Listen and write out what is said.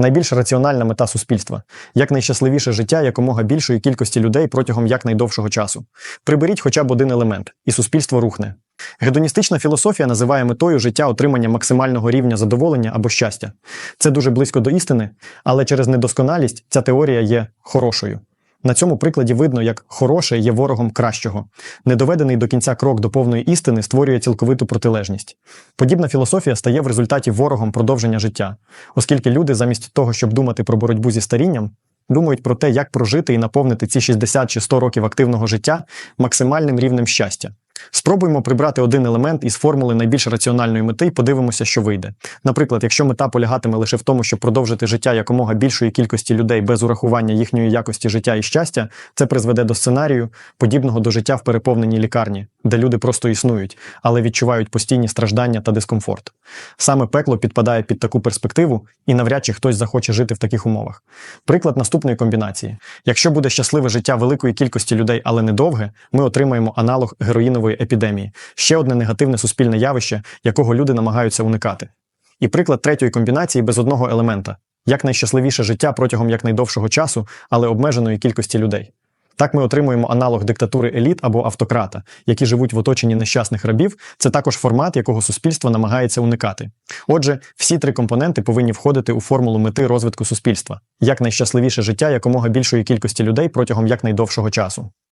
Найбільш раціональна мета суспільства якнайщасливіше життя якомога більшої кількості людей протягом якнайдовшого часу. Приберіть хоча б один елемент, і суспільство рухне. Гедоністична філософія називає метою життя отримання максимального рівня задоволення або щастя. Це дуже близько до істини, але через недосконалість ця теорія є хорошою. На цьому прикладі видно, як хороше є ворогом кращого. Недоведений до кінця крок до повної істини створює цілковиту протилежність. Подібна філософія стає в результаті ворогом продовження життя, оскільки люди, замість того, щоб думати про боротьбу зі старінням, думають про те, як прожити і наповнити ці 60 чи 100 років активного життя максимальним рівнем щастя. Спробуємо прибрати один елемент із формули найбільш раціональної мети і подивимося, що вийде. Наприклад, якщо мета полягатиме лише в тому, щоб продовжити життя якомога більшої кількості людей без урахування їхньої якості життя і щастя, це призведе до сценарію, подібного до життя в переповненій лікарні, де люди просто існують, але відчувають постійні страждання та дискомфорт. Саме пекло підпадає під таку перспективу, і навряд чи хтось захоче жити в таких умовах. Приклад наступної комбінації: якщо буде щасливе життя великої кількості людей, але недовге, ми отримаємо аналог героїнової епідемії, ще одне негативне суспільне явище, якого люди намагаються уникати. І приклад третьої комбінації без одного елемента якнайщасливіше життя протягом якнайдовшого часу, але обмеженої кількості людей. Так ми отримуємо аналог диктатури еліт або автократа, які живуть в оточенні нещасних рабів. Це також формат, якого суспільство намагається уникати. Отже, всі три компоненти повинні входити у формулу мети розвитку суспільства якнайщасливіше життя якомога більшої кількості людей протягом якнайдовшого часу.